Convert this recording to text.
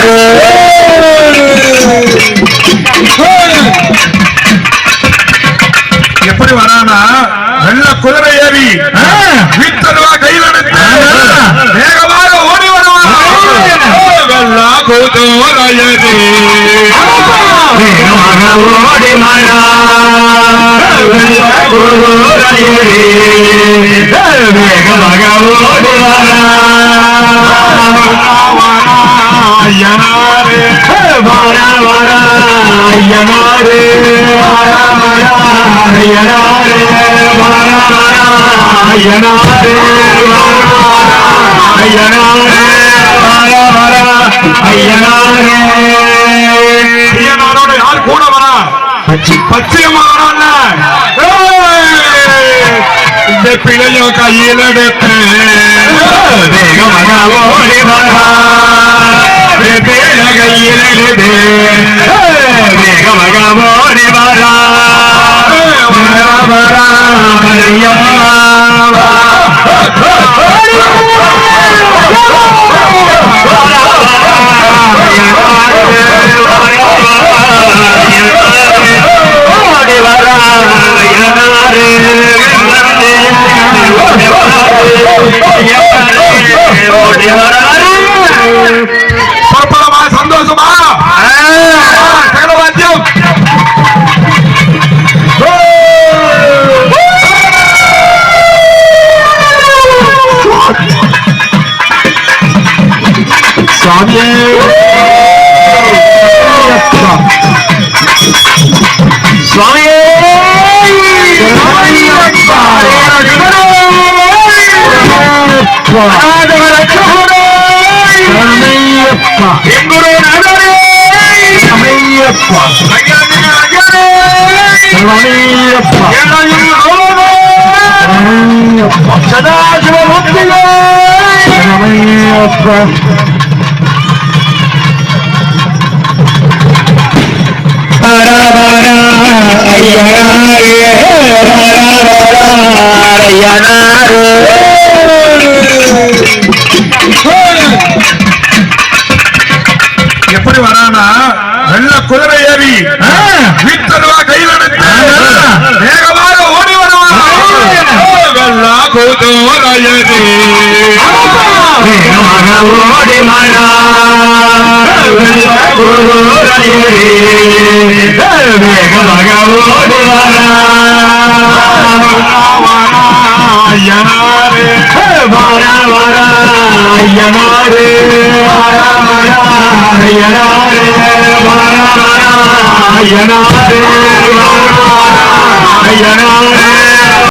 வந்தாரு எப்படி வரானா? நல்ல குதிரை ஏறி வீட்டருவா கையில் எடுத்து வேகமாக ஓடி வருவான். ஓடி மாயா குதிரையடி வாரா வாரா ஐயனாரே வாரா வாரா ஐயனாரே வாரா வாரா ஐயனாரே வாரா வாரா ஐயனாரே வாரா வாரா ஐயனாரே ஐயனாரோட யார் கூட வரா பச்சையம்மா வரான்ல இந்த பிள்ளையும் கையில் எடுத்து வேகமாக ஓடி வரா வேக கையிலிருது வேகமாக ஓடி வரா. வரா. வரா ஐயா சுவாமியே சுவாமியே எங்குரு வெள்ள குதிரை ஏறி வீட்டருவா கையில் எடுத்து வேகமாக ஓடி வருவான். ஓடி வேகமாக ஓடி வாரா வாரா ஐயனாரே வாரா வாரா